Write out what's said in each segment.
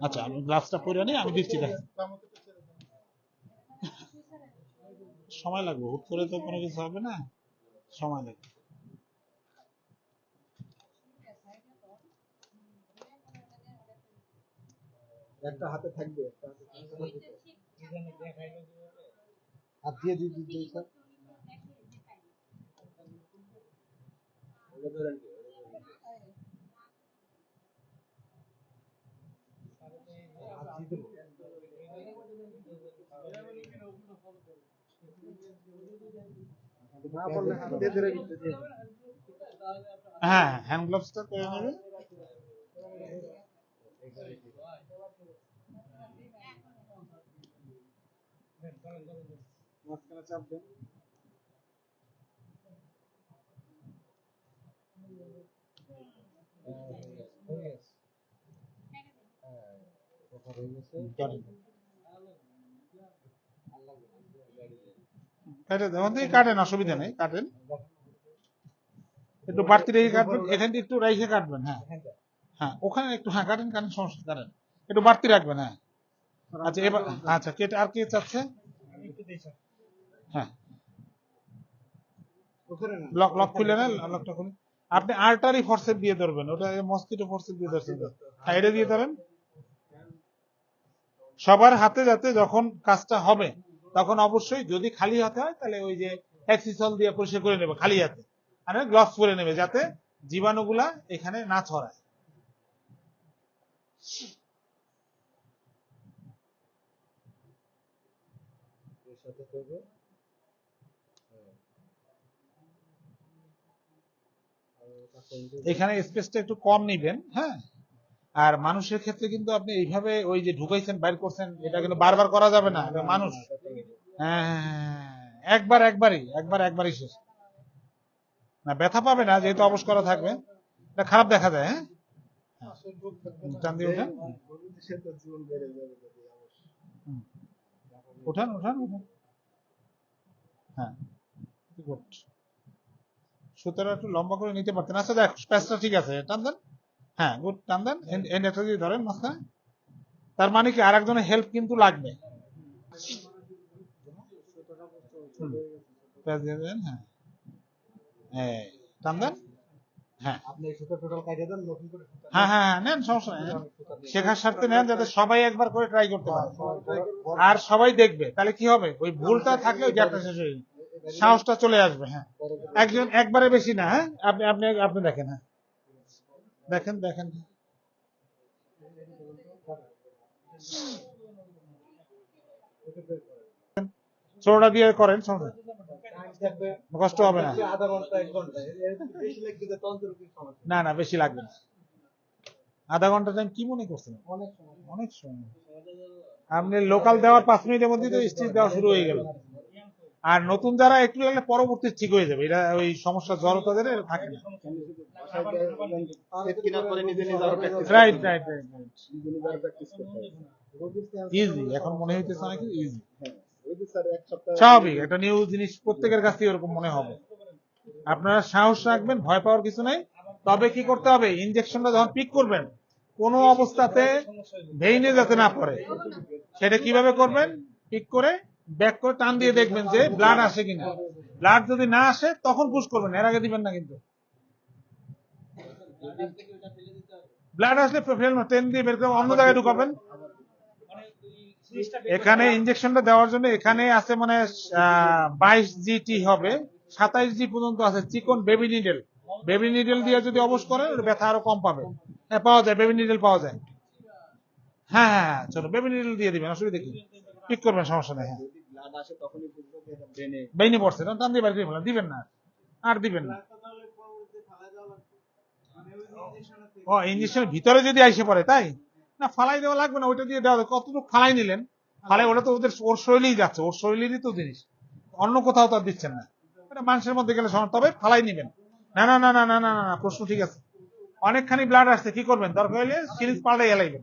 আচ্ছা আমি গ্লাভসটা পরে নিই আমি দিচ্ছি দেখ সময় লাগবে হুট করে তো কোনো কিছু হবে না। সময় লাগবে। একটা হাতে থাকবে হাতে দিয়ে দিয়ে দিয়ে দিয়ে স্যার ওটা ধরেন কি? হাত দিয়ে দেবো। না বললে হাত দিয়ে ধরে দিতে দিয়ে দেবো। হ্যাঁ হ্যান্ড গ্লাভসটা করে নেবে। মাঝখানে চাপ দেন। কাটেন কাটেন, অসুবিধা নেই, কাটেন। একটু বাড়তি রেখে কাটবেন, এখানে একটু রেখে কাটবেন হ্যাঁ। হ্যাঁ ওখানে একটু হ্যাঁ কাটেন কাটেন, সমস্যা কাটেন। একটু বাড়তি রাখবেন হ্যাঁ। আচ্ছা এবার আচ্ছা কেটে আর কে চাচ্ছে? হ্যাঁ। লকটা আপনি আর্টারি ফোর্সেপ দিয়ে ধরবেন, ওটা মস্কিটো ফোর্সেপ দিয়ে ধরছেন। এটা দিয়ে ধরেন। সবার হাতে যাতে যখন কাজটা হবে তখন অবশ্যই যদি খালি হাতে হয় তাহলে ওই যে অ্যাক্সিসল দিয়ে পরিষ্কার করে নেবে খালি হাতে। আর গ্লাভস পরে নেবে যাতে জীবাণুগুলা এখানে না ছড়ায়। করবে। এখানে স্পেসটা একটু কম নিবেন হ্যাঁ? আর মানুষের ক্ষেত্রে কিন্তু আপনি এইভাবে ওই যে ঢুকাইছেন বাইর করছেন এটা কিন্তু বারবার করা যাবে না মানুষ। হ্যাঁ হ্যাঁ, হ্যাঁ, একবার একবারই একবার একবারই শেষ। না ব্যথা পাবে না যেহেতু অবশ করা থাকবে। এটা খারাপ দেখা যায় হ্যাঁ? হ্যাঁ সুতরাং একটু লম্বা করে নিতে পারতেন। আচ্ছা দেখ ঠিক আছে টান দেন। হ্যাঁ গুড টান দেন এন্ড যদি ধরেন মাঝখানে তার মানে কি আর একজনের হেল্প কিন্তু লাগবে। হ্যাঁ। টান দেন হ্যাঁ। হ্যাঁ হ্যাঁ হ্যাঁ, নেন সমস্যা নেই শেখার স্বার্থে নেন যাতে সবাই একবার করে ট্রাই করতে পারে। আর সবাই দেখবে তাহলে কি হবে? ওই ভুলটা থাকলে ওই গ্যাপটা শেষ হয়ে সাহসটা চলে আসবে হ্যাঁ। একজন একবারে বেশি না হ্যাঁ। আপনি আপনি আপনি দেখেন হ্যাঁ। দেখেন দেখেন। ছোটটা দিয়ে করেন কষ্ট হবে না। না না, বেশি লাগবে না। আধা ঘণ্টা টাইম কি মনে করছেন? অনেক সময়। আপনি লোকাল দেওয়ার পাঁচ মিনিটের মধ্যেই তো স্টিচ দেওয়া শুরু হয়ে গেল। আর নতুন যারা একটু লাগলে পরবর্তী ঠিক হয়ে যাবে। এটা ওই সমস্যা জড়তাদের এটা থাকে না। Right right right. ইজি এখন মনে হইতেছে অনেক ইজি স্বাভাবিক একটা নিউ জিনিস প্রত্যেকের কাছ থেকে এরকম মনে হবে। আপনারা সাহস রাখবেন ভয় পাওয়ার কিছু নাই। তবে কি করতে হবে? ইনজেকশনটা যখন পিক করবেন কোনো অবস্থাতে ভেইনে যাতে না পড়ে সেটা কীভাবে করবেন? পিক করে ব্যাক করে টান দিয়ে দেখবেন যে ব্লাড আসে কিনা। ব্লাড যদি না আসে, তখন পুশ করবেন, এর আগে দিবেন না কিন্তু। ব্লাড আসলে ফেল টেন দিয়ে বের করে অন্য জায়গায় ঢুকাবেন। এখানে ইনজেকশনটা দেওয়ার জন্য এখানে আছে মানে বাইশ জিটি হবে। সাতাইশ জি পর্যন্ত আছে, চিকন বেবি নিডেল বেবি নিডেল দিয়ে যদি অবশ করেন ব্যথা আরও কম পাবে। হ্যাঁ পাওয়া যায় বেবি নিডেল পাওয়া যায়। হ্যাঁ হ্যাঁ হ্যাঁ চলো বেবি নিডেল দিয়ে দিবেন, অসুবিধা কি? পিক করবেন, সমস্যা নেই হ্যাঁ। পড়ছে তখন দিবেন না। আর দিবেন না। ও ইঞ্জেকশনের ভিতরে যদি আইসে পড়ে, তাই? না, ফালাই দেওয়া লাগবে না, ওইটা দিয়ে দেওয়া কতটুকু ফালাই নিলেন? ফালাই, ওটা তো ওদের ওর শৈলেই যাচ্ছে, ওর তো জিনিস। অন্য কোথাও তো আর দিচ্ছেন না। মানুষের মধ্যে গেলে তবে ফালাই নেবেন। না না না না না না না প্রশ্ন ঠিক আছে। অনেকখানি ব্লাড আসছে, কি করবেন? দরকার হলে সিরিজ পাল্টে এলাইবেন।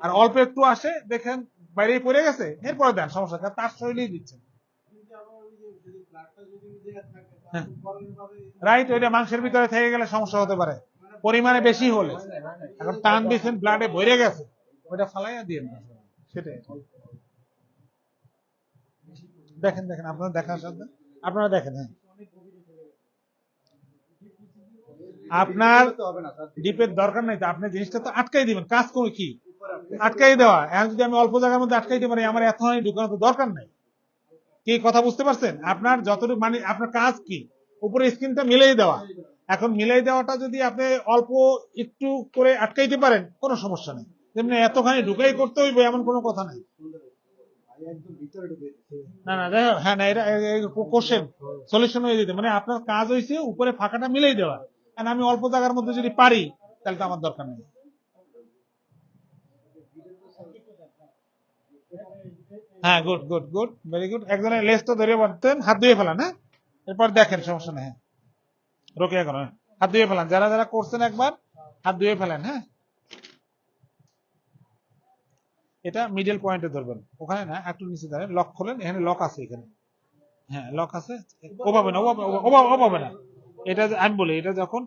আর অল্প একটু আসে, দেখেন বাইরে পড়ে গেছে? এরপরে দেন সমস্যা তার শরীরেই দিচ্ছেন রাইট ওইটা মাংসের ভিতরে থেকে গেলে সমস্যা হতে পারে। পরিমাণে বেশি হলে। এখন টান দিচ্ছেন ব্লাডে ভরে গেছে। ওইটা ফালাইয়া দিয়ে সেটাই। দেখেন দেখেন, আপনারা দেখার সাথে আপনারা দেখেন হ্যাঁ। আপনার ডিপের দরকার নাই তো। আপনি জিনিসটা তো আটকাই দিবেন। কাজ করে কি? আটকাই দেওয়া। এখন যদি আমি অল্প জায়গার মধ্যে আটকাইতে পারি আমার এত ঢুকানো তো দরকার নাই। কি কথা বুঝতে পারছেন? আপনার যতটুকু মানে আপনার কাজ কি? উপরে স্ক্রিনটা মিলাই দেওয়া। এখন মিলাই দেওয়াটা যদি আপনি অল্প একটু করে আটকাইতে পারেন, কোনো সমস্যা নেই। তেমনি এতখানি ঢুকাই করতে হইবে, এমন কোনো কথা নাই। না না, দেখো হ্যাঁ না, এটা কোশ্চেন সলিউশন হয়ে যেতে মানে আপনার কাজ হয়েছে উপরে ফাঁকাটা মিলাই দেওয়া। আমি অল্প জায়গার মধ্যে যদি পারি, তাহলে তো আমার দরকার নেই। হ্যাঁ good good good very good একজনের লেজটা ধরে বাঁধতেন, হাত ধুয়ে ফেলান হ্যাঁ? এরপর দেখেন, সমস্যা নেই হ্যাঁ। রোকে এখন হ্যাঁ। হাত ধুয়ে ফেলান, যারা যারা করছেন একবার, হাত ধুয়ে ফেলেন হ্যাঁ। এটা মিডল পয়েন্টে ধরবেন। ওখানে না, একটু নিচে ধরেন লক খোলেন, এখানে লক আছে এখানে। হ্যাঁ লক আছে ওভাবে না ওভাবে ওভাবে- ওভাবে না। এটা আমি বলি, এটা যখন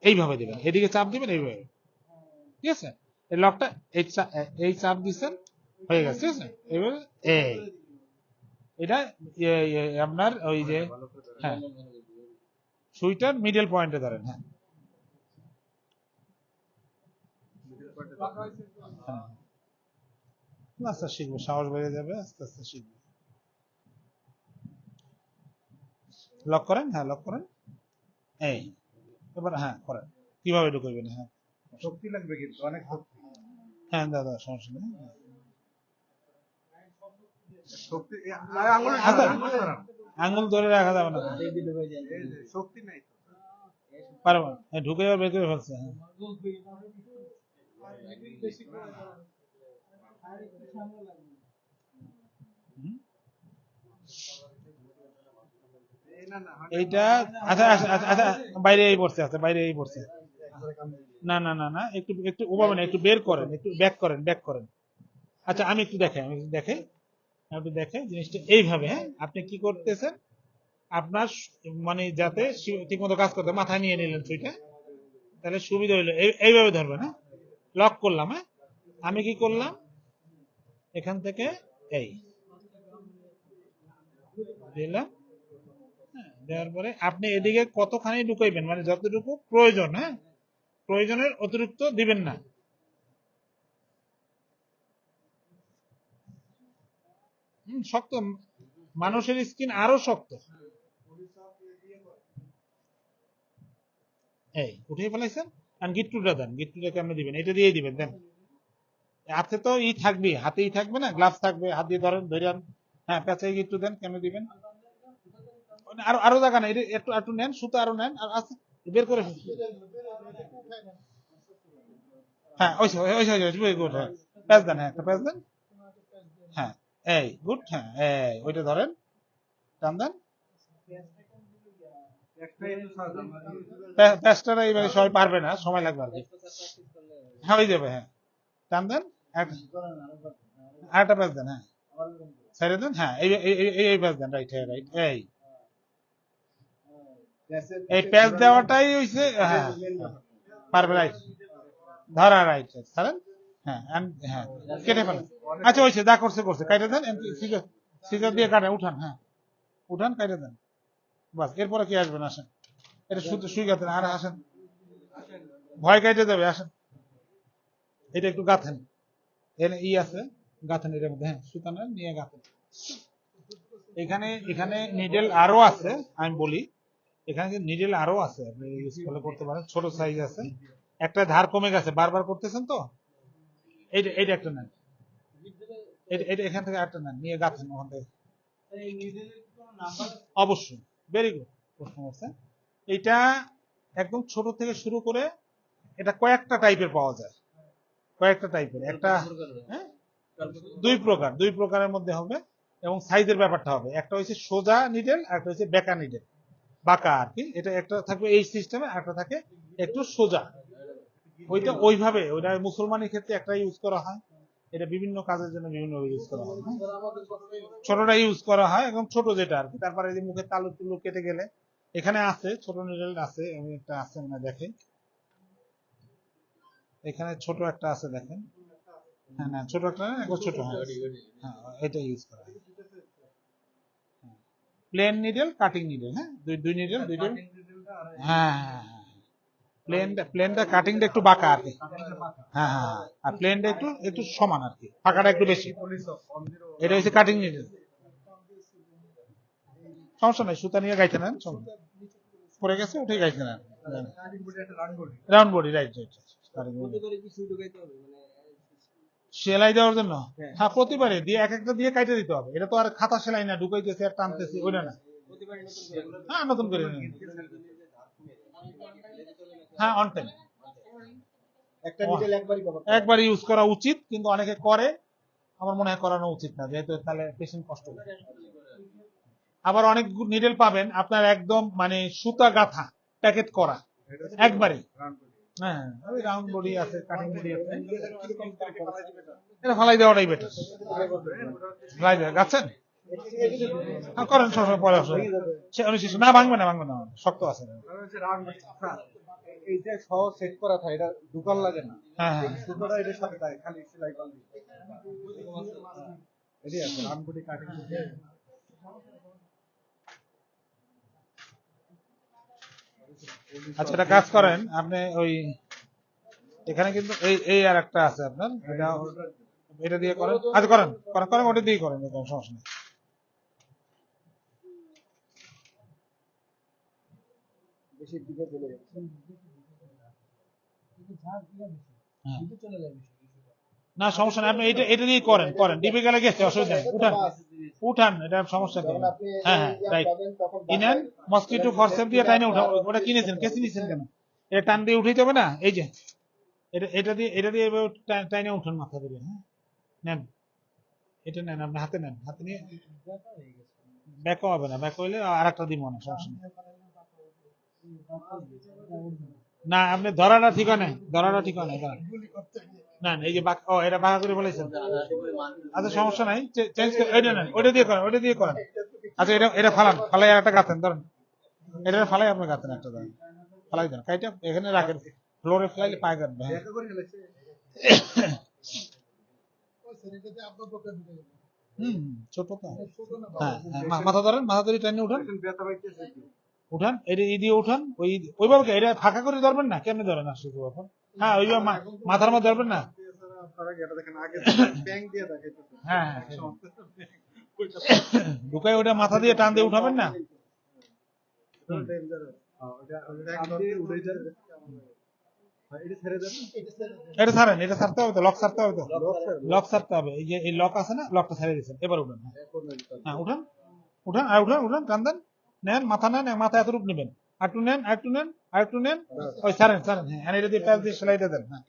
এইভাবে দিবেন, এদিকে চাপ দিবেন, এইভাবে। ঠিক আছে? এই লকটা এই চাপ দিচ্ছেন হয়ে গেছে ঠিক আছে এইভাবে এই এটা আপনার ওই যে হ্যাঁ সুইটার মিডল পয়েন্টে ধরেন হ্যাঁ। হ্যাঁ। আস্তে আস্তে শিখব। সাহস বেড়ে যাবে আস্তে আস্তে শিখব। লক করেন? হ্যাঁ লক করেন। এই। এবার হ্যাঁ করেন। কীভাবে ঢুকাইবেন? হ্যাঁ। শক্তি লাগবে কিন্তু অনেক শক্তি। হ্যাঁ দাদা সমস্যা নেই। শক্তি। আঙ্গুল ধরে রাখা যাবে না। শক্তি নাই পারব হ্যাঁ ঢুকে যাবে বের করে ফেলছে। এইটা আচ্ছা আচ্ছা আচ্ছা, আচ্ছা বাইরে এই পড়ছে আচ্ছা বাইরে এই পড়ছে। না না না না একটু একটু ওভাবে না একটু বের করেন একটু ব্যাক করেন ব্যাক করেন। আচ্ছা আমি একটু দেখাই আমি দেখাই। একটু দেখাই জিনিসটা এইভাবে হ্যাঁ? আপনি কি করতেছেন? আপনার মানে যাতে ঠিক মতো কাজ করতে মাথায় নিয়ে নিলেন সুইটা তাহলে সুবিধা হইল। এই- এইভাবে ধরবেন হ্যাঁ? লক করলাম হ্যাঁ? আমি কি করলাম? এখান থেকে এই দিলাম হ্যাঁ, দেওয়ার পরে আপনি এদিকে কতখানি ঢুকাইবেন? মানে যতটুকু প্রয়োজন হ্যাঁ? প্রয়োজনের অতিরিক্ত দিবেন না। শক্ত। মানুষের স্কিন আরও শক্ত। এই, উঠিয়ে ফেলাইছেন? আর গিট্টুটা দেন গিট্টুটা কেমনে দিবেন, এটা দিয়ে দিবেন, দেন। হাতে তো ই থাকবে হাতেই থাকবে না, গ্লাভস থাকবে, হাত দিয়ে ধরেন ধরেন হ্যাঁ গিট্টু দেন কেমনে দিবেন? আরও আরও জায়গা না একটু একটু নেন, সুতো আরও নেন, আর বের করে। হ্যাঁ ওই হ্যাঁ দেন হ্যাঁ এই, গুড হ্যাঁ এই, ওইটা ধরেন। টান দেন। একটা একটু সাজান। প্যা- প্যাচটা এইভাবে সবাই পারবে না, সময় লাগবে আর কি। হ্যাঁ যাবে হ্যাঁ। টান দেন আরেকটা প্যাচ দেন হ্যাঁ। ছেড়ে দেন হ্যাঁ এই, এই- প্যাচ দেন, রাইট হ্যাঁ রাইট, এই। এই প্যাচ দেওয়াটাই হইছে হ্যাঁ পারবে, রাইট। ধরা, রাইট ছাড়েন হ্যাঁ হ্যাঁ কেটে ফেলেন আচ্ছা হয়েছে যা করছে করছে কাটে দেন সিজার দিয়ে কাটেন উঠান হ্যাঁ। উঠান কাটে দেন। বাস, এরপরে কি আসবেন, আসেন। এটা শুধু শুই গাতেন আর আসেন। ভয় কাটে যাবে, আসেন। এটা একটু গাথেন। এখানে ই আছে, গাথেন এটার মধ্যে হ্যাঁ সুতা নিয়ে গাথেন। এখানে এখানে নিডেল আরও আছে, আমি বলি। এখানে নিডেল আরও আছে, আপনি করতে পারেন, ছোট সাইজ আছে। একটা ধার কমে গেছে, বারবার করতেছেন তো? এইটা এইটা একটা নেন। এখান থেকে একটা নেন, নিয়ে গাঁথেন ওখান থেকে। অবশ্যই ভেরি গুড প্রশ্ন করছে এটা একদম ছোট থেকে শুরু করে এটা কয়েকটা টাইপের পাওয়া যায়। কয়েকটা টাইপের একটা হ্যাঁ? দুই প্রকার, দুই প্রকারের মধ্যে হবে এবং সাইজের ব্যাপারটা হবে। একটা হচ্ছে সোজা নিডেল একটা হচ্ছে বেকা নিডেল বাঁকা আর কি, এটা একটা থাকবে এই সিস্টেমে একটা থাকে একটু সোজা। ওইটা ওইভাবে ওইটা মুসলমানের ক্ষেত্রে একটা ইউজ করা হয়। এটা বিভিন্ন কাজের জন্য বিভিন্ন ইউজ করা হয়। হ্যাঁ? ছোটটা ইউজ করা হয় একদম ছোট যেটা আর কি। তারপরে এই যে মুখে তালু তুলু কেটে গেলে এখানে আছে ছোট নিডেল আছে আমি একটা আছে মানে দেখে। এখানে ছোট একটা আছে দেখেন। হ্যাঁ না ছোট একটা না একবার ছোট হ্যাঁ। হ্যাঁ এটা ইউজ করা হয়। প্লেন নিডেল কাটিং নিডেল হ্যাঁ? দুই দুই নিডেল দুই নিডেল হ্যাঁ হ্যাঁ। প্লেনটা প্লেনটা কাটিংটা একটু বাঁকা আর কি। হ্যাঁ হ্যাঁ হ্যাঁ। আর প্লেনটা একটু একটু সমান আর কি। ফাঁকাটা একটু বেশি। এটা হচ্ছে কাটিং সমস্যা নাই সুতা নিয়ে গাইতে নেন। পড়ে গেছে গাইতে নেন। রাউন্ড বডি রাইট রাইট সেলাই দেওয়ার জন্য? হ্যাঁ। হ্যাঁ প্রতিবারে দিয়ে এক একটা দিয়ে কাটে দিতে হবে। এটা তো আর খাতা সেলাই না ঢুকাইতেছে আর টানতেছে ওইটা না। হ্যাঁ নতুন করে। হ্যাঁ অন টাইম একটা নিডেল একবারই একবার ইউজ করা উচিত কিন্তু অনেকে করে। আমার মনে হয় করানো উচিত না যেহেতু তাহলে পেশেন্ট কষ্ট হবে। আবার অনেক নিডেল পাবেন আপনার একদম মানে সুতা গাথা প্যাকেট করা একবারে। হ্যাঁ রাউন্ড বডি আছে কাটিং বডি আছে। এটা ফালাই দেওয়াটাই বেটার ফালাই দেওয়া গাচ্ছেন হ্যাঁ করেন সবসময় পরে আসলে না ভাঙবে না ভাঙবে না শক্ত আছে। এই যে সহ সেট করা থাকে এটা দোকান লাগে না। হ্যাঁ হ্যাঁ। এটার সাথে থাকে খালি সেলাই আছে কাটিং আচ্ছা এটা কাজ করেন আপনি ওই এখানে কিন্তু এই এই আর একটা আছে আপনার এটা এটা দিয়ে করেন। আচ্ছা করেন করেন করেন ওটা দিয়ে করেন কোনো সমস্যা নেই। বেশি দিকে চলে যাচ্ছে। না সমস্যা নেই আপনি এটা এটা দিয়ে করেন করেন। ডিপে গেলে গেছে অসুবিধা নেই। উঠান। উঠান এটা সমস্যা নেই হ্যাঁ হ্যাঁ রাইট। ইনেন মসকিটো ফরসেপ দিয়ে টাইনে উঠা ওটা কিনেছেন কেসি নিয়েছেন কেন? এটা টান দিয়ে উঠাইতে হবে না? এই যে এটা এটা দিয়ে এটা দিয়ে এভাবে টাইনে উঠান মাথা দিয়ে হ্যাঁ? নেন। এটা নেন আপনি হাতে নেন। হাতে নিয়ে ব্যাকও হবে না। ব্যাক হইলে আর একটা দিব না সমস্যা নেই। না আপনি ধরাটা ঠিক নাই ধরাটা ঠিক না না, এই যে ও এটা বাঁকা করে বলেছেন। আচ্ছা সমস্যা নাই চেঞ্জ ওইটা নেন ওইটা দিয়ে করেন ওইটা দিয়ে করেন। আচ্ছা এটা এটা ফালান ফালাই একটা গাতেন ধরেন। এটা ফালাই আপনি গাতেন একটা ধরেন। ফালাই দেন কাইটা এখানে রাখেন ফ্লোরে ফেলাইলে পায়ে কাটবে হ্যাঁ। হুম ছোট তো। হ্যাঁ হ্যাঁ, মাথা ধরেন মাথা ধরে টাইনে উঠান। উঠান, এটা ই দিয়ে উঠান, ওই, ওইভাবে এটা ফাঁকা করে ধরবেন না? কেমনে ধরেন আসলে হ্যাঁ ওইভাবে মাথার মধ্যে ধরবেন না? দেখাইতেছে হ্যাঁ হ্যাঁ। ঢুকাই ওটা মাথা দিয়ে টান দিয়ে উঠাবেন না? এটা ছাড়েন, এটা ছাড়তে হবে তো, লক ছাড়তে হবে তো? লক ছাড়তে হবে, এই যে, এই লক আছে না, লকটা ছেড়ে দিচ্ছেন এবার উঠান হ্যাঁ। হ্যাঁ উঠান উঠান, আর উঠান উঠান, টান দেন। নেন মাথা নেন মাথা এতটুকু নেবেন। আরেকটু নেন আরেকটু নেন আরেকটু নেন। ওই ছাড়েন ছাড়েন হ্যাঁ এটা দিয়ে প্যাচ দিয়ে সেলাইটা দেন হ্যাঁ।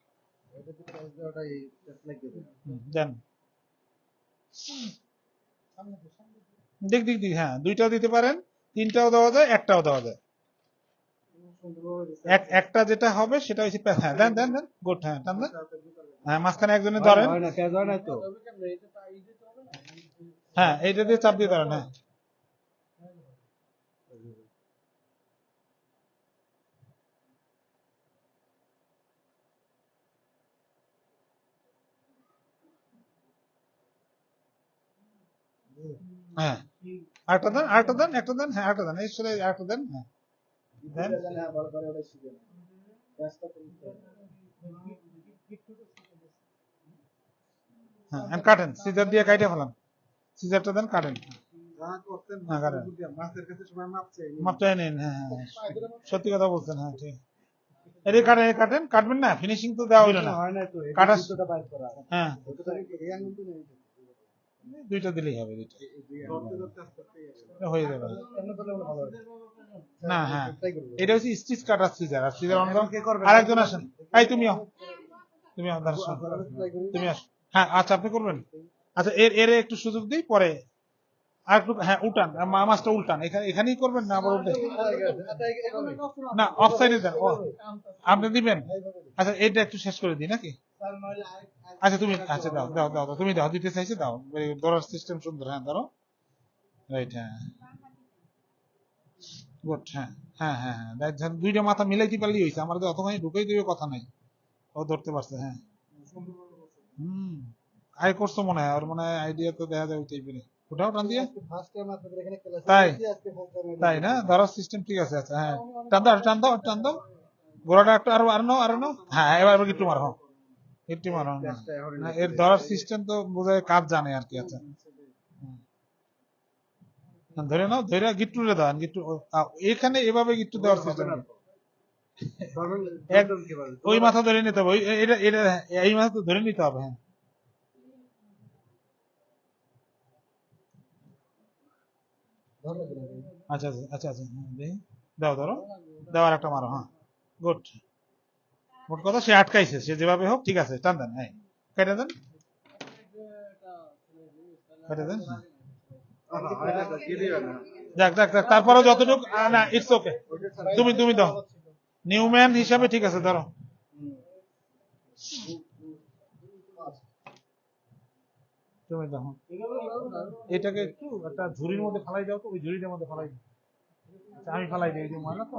দেন। দিক দিক দিক হ্যাঁ দুইটাও দিতে পারেন তিনটাও দেওয়া যায় একটাও দেওয়া যায়। একটা যেটা হবে সেটা হচ্ছে হ্যাঁ দেন দেন দেন গুড হ্যাঁ টান দেন। হ্যাঁ মাঝখানে একজনে ধরেন। হয় হয় হ্যাঁ এইটা দিয়ে চাপ দিয়ে ধরেন হ্যাঁ। হ্যাঁ। দেন দেন একটা দেন হ্যাঁ দেন। এই চলে দেন হ্যাঁ। হ্যাঁ। হ্যাঁ কাটেন সিজার দিয়ে কাটে ফেলান। সিজারটা দেন কাটেন হ্যাঁ, হ্যাঁ হ্যাঁ হ্যাঁ। সত্যি। কথা বলছেন হ্যাঁ ঠিক। এদিকে কাটেন কাটেন কাটবেন না ফিনিশিং তো দেওয়া হইল না। হয় না তো কাটা- কাটা সুতোটা বাইর করা। হ্যাঁ। দুইটা দিলেই হবে দুইটা। হয়ে যাবে। না হ্যাঁ। এটা হচ্ছে স্টিচ কাটার সিজার। আর সিজার অন্য কে করবে? আরেকজন আসেন। এই তুমিও তুমি আপনার তুমি আসো। হ্যাঁ আচ্ছা আপনি করবেন? আচ্ছা এর এর একটু সুযোগ দিই পরে হ্যাঁ উল্টান। মাছটা উল্টান। এখানে এখানেই করবেন না আবার উল্টে? না অফ সাইডে দেন আপনি দিবেন? আচ্ছা এটা একটু শেষ করে দিই, নাকি? আচ্ছা তুমি আচ্ছা দাও দাও দাও তুমি দাও দিতে দাও। সিস্টেম সুন্দর হ্যাঁ ধরো। রাইট হ্যাঁ। গুড হ্যাঁ হ্যাঁ হ্যাঁ হ্যাঁ। দুইটা মাথা মিলাইতে পারলেই হয়েছে আমার তো অতখানি ঢুকাই দিবে কথা নাই। ও ধরতে পারছে হ্যাঁ। হুম। আয় করছ মনে হয়, আর মনে হয় আইডিয়া তো দেখা যায় ওটাও টান দিয়ে। তাই? তাই না? ধরার সিস্টেম ঠিক আছে আচ্ছা হ্যাঁ। টান দাও টান দাও টান দাও। গোড়াটা একটু আরও আরও নাও আরও নাও। হ্যাঁ এবার একটু মারো। হ্যাঁ। একটু মারো। হ্যাঁ। না, এর ধরার সিস্টেম তো বোধহয় কাজ জানে আর কি আচ্ছা। ধরে নাও ধরে গিট্টুরে দাও গিট্টু এখানে এভাবে গিট্টু দেওয়ার সিস্টেম ওই মাথা ধরে নিতে হবে এটা এই মাথা তো ধরে নিতে হবে হ্যাঁ। আচ্ছা আচ্ছা আচ্ছা আচ্ছা হ্যাঁ, দেখি দাও ধরো। দেওয়ার একটা মারো হ্যাঁ। গুড। মোট কথা সে আটকাইছে সে যেভাবে হোক ঠিক আছে টান দেন হ্যাঁ কেটে দেন। কেটে দেন হ্যাঁ। যাক যাক যাক তারপরে যতটুকু না ইটস ওকে তুমি তুমি দাও। নিউম্যান হিসাবে ঠিক আছে ধরো। তুমি এটাকে একটু একটা ঝুড়ির মধ্যে ফালাই দাও তো ওই ঝুড়িটার মধ্যে ফালাই দাও। আচ্ছা, আমি ফালাই দিই যে ময়লা তো?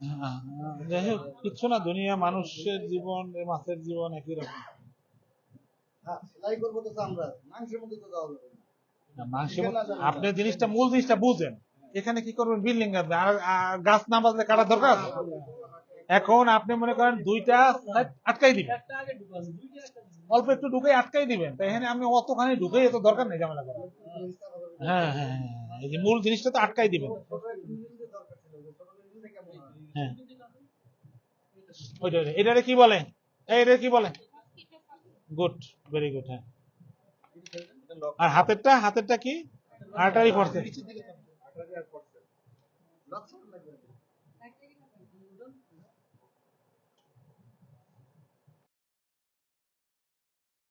হ্যাঁ, যাই হোক কিচ্ছু না দুনিয়া মানুষের জীবন মাছের জীবন একই রকম। সেলাই করব তো আমরা মাংসের মধ্যে তো যাওয়া যাবে না। না, মাংসের মধ্যে- আপনি জিনিসটা মূল জিনিসটা বুঝেন। এখানে কি করবেন? বিল্ডিং আর আর গাছ না বাজলে কাটার দরকার? এখন আপনি মনে করেন দুইটা আটকাই দিবেন। অল্প একটু ঢুকে আটকাই দিবেন। তাই এখানে আমি অতখানি ঢুকে এত দরকার নেই ঝামেলা হ্যাঁ হ্যাঁ হ্যাঁ, হ্যাঁ, এই যে মূল জিনিসটা তো আটকাই দিবেন। হ্যাঁ। এটারে কি বলে এটারে কি বলে গুড ভেরি গুড হ্যাঁ। আর হাতেরটা হাতেরটা কি? আর্টারি করছে